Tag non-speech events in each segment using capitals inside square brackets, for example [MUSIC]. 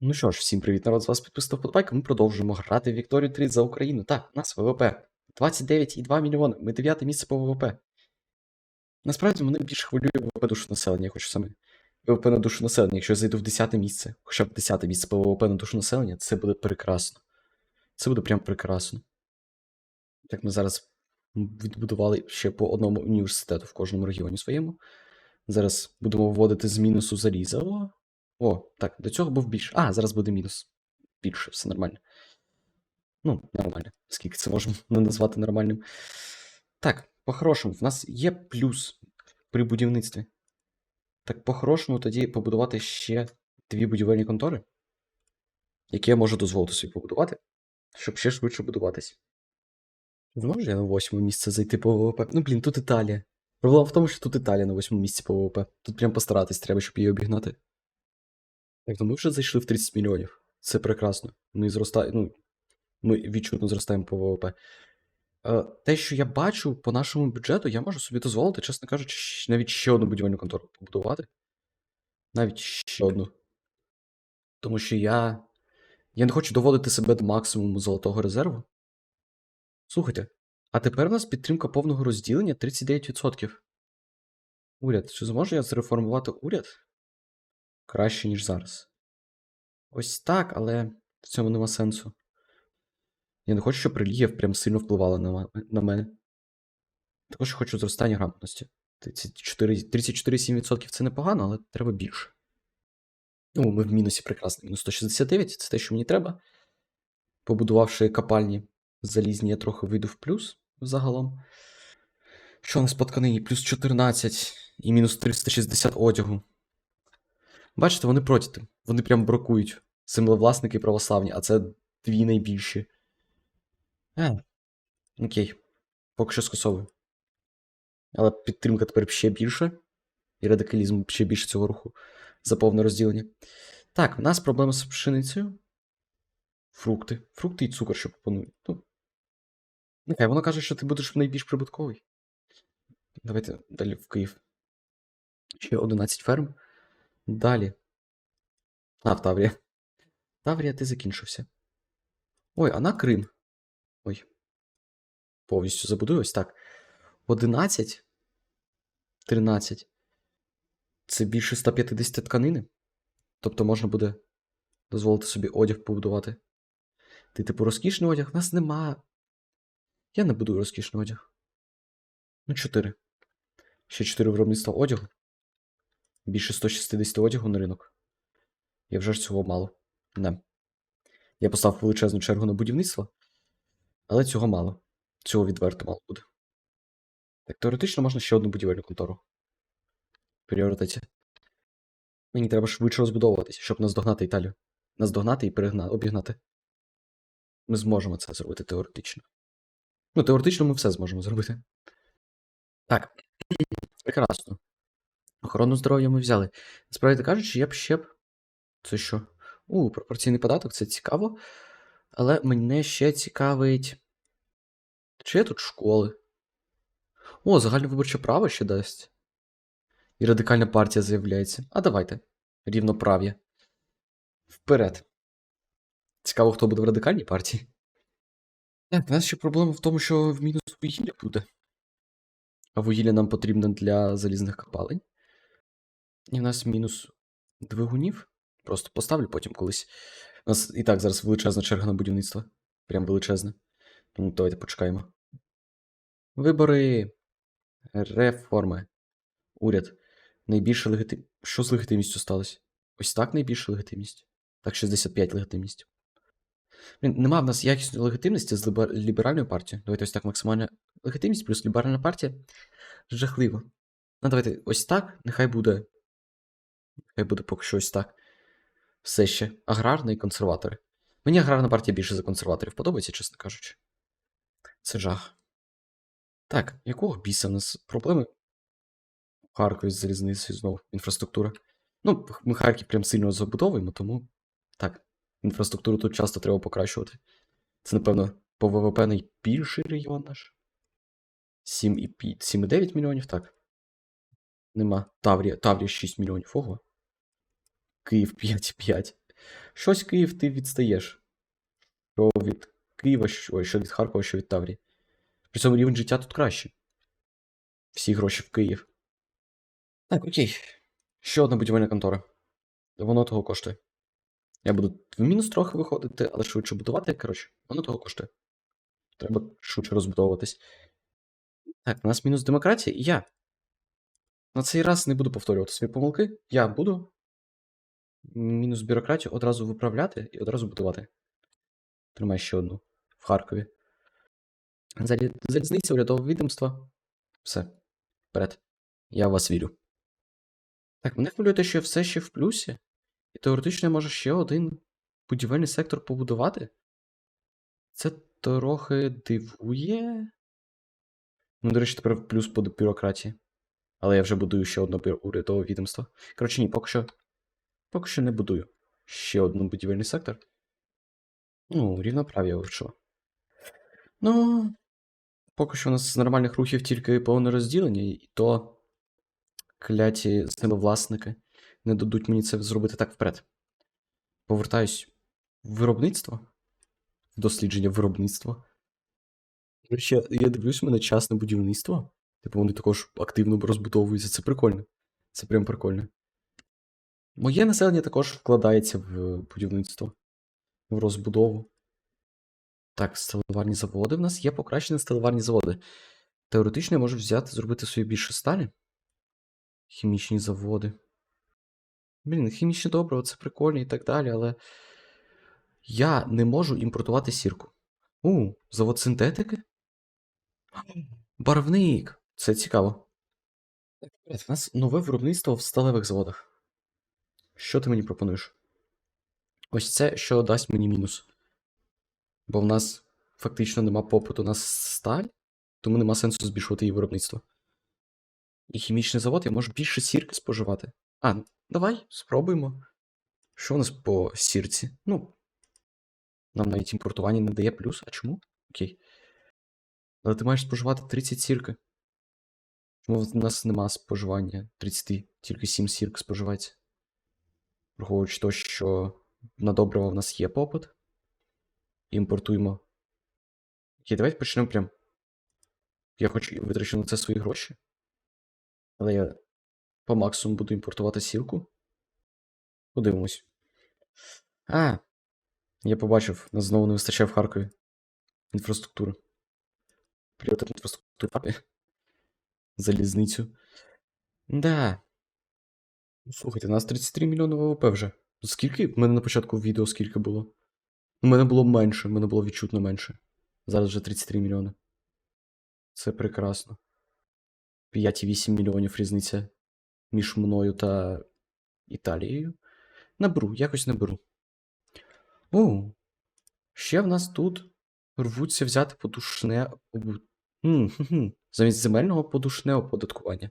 Ну що ж, всім привіт, народ, з вас підписав Подбайк. Ми продовжуємо грати в Вікторію 3 за Україну. Так, у нас ВВП 29,2 мільйони. Ми дев'яте місце по ВВП. Насправді мене більше хвилює ВВП душу населення, я хочу саме. ВВП на душу населення. Якщо я зайду в 10 місце, хоча б 10 місце по ВВП на душу населення, це буде прекрасно. Це буде прям прекрасно. Так ми зараз відбудували ще по одному університету в кожному регіоні своєму. Зараз будемо вводити з мінусу заліза. О, так, до цього був більше. А, зараз буде мінус. Більше, все нормально. Ну, нормально. Скільки це можемо [LAUGHS] назвати нормальним. Так, по-хорошому, в нас є плюс при будівництві. Так, по-хорошому тоді побудувати ще дві будівельні контори, які я можу дозволити собі побудувати, щоб ще швидше будуватись. Зможу я на восьме місце зайти по ВВП? Ну, блін, тут Італія. Проблема в тому, що тут Італія на восьмому місці по ВВП. Тут прям постаратись треба, щоб її обігнати. Так, ну ми вже зайшли в 30 мільйонів. Це прекрасно. Ми зростаємо. Ну, ми відчутно зростаємо по ВВП. Е, те, що я бачу по нашому бюджету, я можу собі дозволити, чесно кажучи, навіть ще одну будівельну контору побудувати. Навіть ще одну. Тому що я. Я не хочу доводити себе до максимуму золотого резерву. Слухайте, а тепер у нас підтримка повного розділення 39%. Уряд, чи зможу я зреформувати уряд? Краще, ніж зараз. Ось так, але в цьому нема сенсу. Я не хочу, щоб релігія прям сильно впливала на, на мене. Також хочу зростання грамотності. 34 34,7% це непогано, але треба більше. Ну, ми в мінусі прекрасно. Мінус 169 це те, що мені треба. Побудувавши копальні залізні, я трохи вийду в плюс загалом. Що у нас по тканині? Плюс 14 і мінус 360 одягу. Бачите, вони проти. Вони прям бракують. Землевласники православні, а це дві найбільші. Е, окей. Поки що скасовую. Але підтримка тепер ще більше. І радикалізм ще більше цього руху за повне розділення. Так, в нас проблема з пшеницею. Фрукти. Фрукти і цукор, що пропонують. Ну, нехай воно каже, що ти будеш найбільш прибутковий. Давайте далі в Київ. Ще 11 ферм. Далі. А, в Таврія. Таврія, ти закінчився. Ой, а на Крим. Ой. Повністю забудую ось так. 11. 13. Це більше 150 тканини. Тобто можна буде дозволити собі одяг побудувати. Ти, типу, розкішний одяг? У нас нема. Я не будую розкішний одяг. Ну, 4. Ще 4 виробництва одягу. Більше 160 одягу на ринок. Я вже ж цього мало. Не. Я поставив величезну чергу на будівництво, але цього мало. Цього відверто мало буде. Так, теоретично можна ще одну будівельну контору. В пріоритеті. Мені треба швидше розбудовуватися, щоб наздогнати Італію. Наздогнати і перегнати, обігнати. Ми зможемо це зробити теоретично. Ну, теоретично ми все зможемо зробити. Так. Прекрасно. Охорону здоров'я ми взяли. Насправді кажучи, я б ще б. Це що? У, пропорційний податок, це цікаво. Але мене ще цікавить. Чи є тут школи? О, загальновиборче право ще дасть. І радикальна партія з'являється. А давайте. Рівноправ'я. Вперед. Цікаво, хто буде в радикальній партії. Так, в нас ще проблема в тому, що в мінус вугілля буде. А вугілля нам потрібно для залізних копалень. І в нас мінус двигунів. Просто поставлю потім колись. У нас і так зараз величезна черга на будівництво. Прям величезна. Тому давайте почекаємо. Вибори. Реформи. Уряд. Найбільша легитим... Що з легітимністю сталося? Ось так найбільша легітимність. Так, 65 легітимність. Нема в нас якісної легітимності з лібер... ліберальною партією. Давайте ось так максимальна легітимність плюс ліберальна партія. Жахливо. Ну, давайте ось так. Нехай буде. Нехай буде поки що ось так. Все ще. Аграрна і консерватори. Мені аграрна партія більше за консерваторів подобається, чесно кажучи. Це жах. Так, якого біса в нас проблеми? Харкові з залізницею знову інфраструктура. Ну, ми Харків прям сильно забудовуємо, тому так, інфраструктуру тут часто треба покращувати. Це, напевно, по ВВП найбільший регіон наш. 7,9 мільйонів, так. Нема. Таврія, Таврія 6 мільйонів. Ого. Київ 5,5. Щось Київ ти відстаєш. Що від Києва, що, що від Харкова, що від Таврії. При цьому рівень життя тут краще. Всі гроші в Київ. Так, окей. Ще одна будівельна контора. Воно того коштує. Я буду в мінус трохи виходити, але швидше будувати, коротше, воно того коштує. Треба швидше розбудовуватись. Так, у нас мінус демократія, і я. На цей раз не буду повторювати свої помилки. Я буду мінус бюрократію одразу виправляти і одразу будувати. Тримай ще одну в Харкові. Залізниця, урядове відомство. Все. Вперед. Я вас вірю. Так, мене хвилює те, що все ще в плюсі. І теоретично я можу ще один будівельний сектор побудувати. Це трохи дивує. Ну, до речі, тепер плюс по бюрократії. Але я вже будую ще одне урядове відомство. Коротше, ні, поки що. Поки що не будую. Ще один будівельний сектор. Ну, рівноправ'я вивчила. Ну. Поки що у нас з нормальних рухів тільки повне розділення, і то кляті землевласники не дадуть мені це зробити так вперед. Повертаюсь в виробництво, в дослідження виробництва. До речі, я, дивлюсь, у мене частне будівництво. Типу, вони також активно розбудовуються. Це прикольно. Це прям прикольно. Моє населення також вкладається в будівництво, в розбудову. Так, сталеварні заводи. В нас є покращені сталеварні заводи. Теоретично я можу взяти, зробити собі більше сталі. Хімічні заводи. Блін, хімічне добриво, це прикольно і так далі, але я не можу імпортувати сірку. У, завод синтетики? Барвник! Це цікаво. Так, в нас нове виробництво в сталевих заводах. Що ти мені пропонуєш? Ось це, що дасть мені мінус. Бо в нас фактично нема попиту на сталь, тому нема сенсу збільшувати її виробництво. І хімічний завод я можу більше сірки споживати. А, давай, спробуємо. Що у нас по сірці? Ну. Нам навіть імпортування не дає плюс. А чому? Окей. Але ти маєш споживати 30 сірки. Чому в нас нема споживання 30, тільки 7 сірк споживається. Враховуючи те, що на добриво в нас є попит. Імпортуємо. Окей, давайте почнемо прям. Я хоч витрачу на це свої гроші. Але я по максимуму буду імпортувати сірку. Подивимось. А, я побачив, нас знову не вистачає в Харкові. Інфраструктури. Пріоритет інфраструктури. Залізницю. Да. Ну, слухайте, у нас 33 мільйони ВВП вже. Скільки? У мене на початку відео скільки було? У мене було менше, у мене було відчутно менше. Зараз вже 33 мільйони. Це прекрасно. 5,8 мільйонів різниця між мною та Італією. Наберу, якось наберу. О, ще в нас тут рвуться взяти подушне. Замість земельного подушне оподаткування.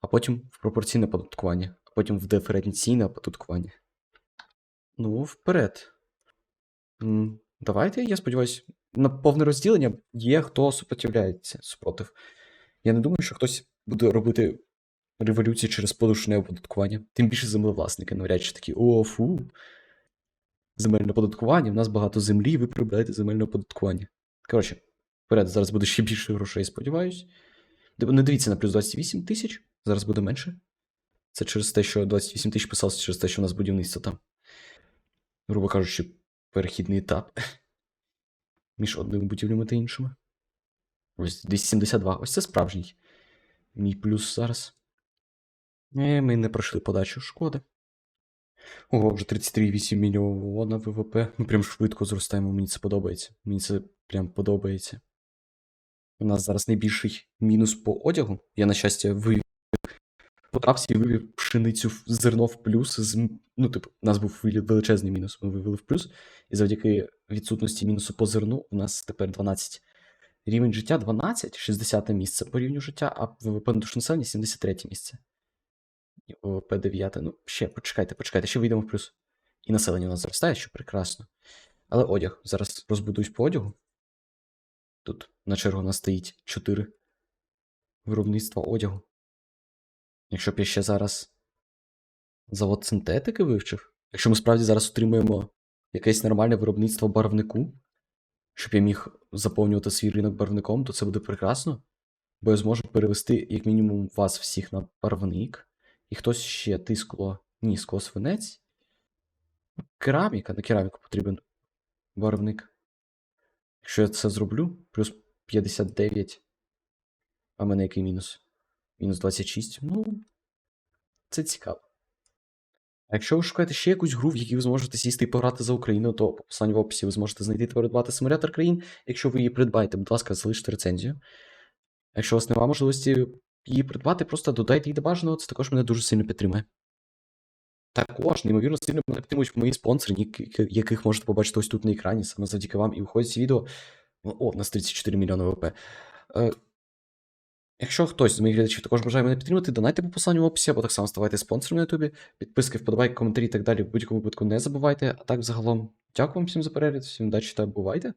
А потім в пропорційне оподаткування, а потім в диференційне оподаткування. Ну, вперед. Давайте, я сподіваюся, на повне розділення є хто супротивляється супротив. Я не думаю, що хтось буде робити революцію через подушне оподаткування. Тим більше землевласники навряд чи такі, о, фу. Земельне оподаткування, в нас багато землі, ви прибираєте земельне оподаткування. Коротше, вперед, зараз буде ще більше грошей, сподіваюсь. Не дивіться на плюс 28 тисяч, зараз буде менше. Це через те, що 28 тисяч писалося через те, що у нас будівництво там. Грубо кажучи, перехідний етап [LAUGHS] між одними будівлями та іншими. Ось 272. Ось це справжній. Мій плюс зараз. Е, ми не пройшли подачу, шкода. Ого, вже 33,8 мільйона ВВП. Ми прям швидко зростаємо, мені це подобається. Мені це прям подобається. У нас зараз найбільший мінус по одягу. Я, на щастя, вивів потрався і вивів пшеницю зерно в плюс. З... Ну, типу, у нас був величезний мінус, ми вивели в плюс. І завдяки відсутності мінусу по зерну у нас тепер 12. Рівень життя 12, 60 місце по рівню життя, а ВВП на душу населення 73 місце. І ВВП 9. Ну, ще почекайте, почекайте, ще вийдемо в плюс. І населення у нас зростає, що прекрасно. Але одяг. Зараз розбудуюсь по одягу. Тут на чергу у нас стоїть 4 виробництва одягу. Якщо б я ще зараз завод синтетики вивчив, Якщо ми справді зараз отримуємо якесь нормальне виробництво барвнику, щоб я міг заповнювати свій ринок барвником, то це буде прекрасно. Бо я зможу перевести, як мінімум, вас всіх на барвник. І хтось ще ти скло. Ні, скло свинець. Кераміка, на кераміку потрібен барвник. Якщо я це зроблю, плюс 59. А в мене який мінус? Мінус 26. Ну, це цікаво. А якщо ви шукаєте ще якусь гру, в якій ви зможете сісти і пограти за Україну, то по посиланню в описі ви зможете знайти та придбати симулятор країн. Якщо ви її придбаєте, будь ласка, залиште рецензію. Якщо у вас немає можливості її придбати, просто додайте її до бажаного, це також мене дуже сильно підтримує. Також, неймовірно, сильно мене підтримують мої спонсори, яких можете побачити ось тут на екрані. Саме завдяки вам і виходить ці відео. О, у нас 34 мільйони ВП. Якщо хтось з моїх глядачів також бажає мене підтримати, донайте по посиланню в описі, або так само ставайте спонсором на Ютубі. Підписки, вподобайки, коментарі і так далі в будь-якому випадку не забувайте. А так, загалом, дякую вам всім за перегляд, всім удачі та бувайте!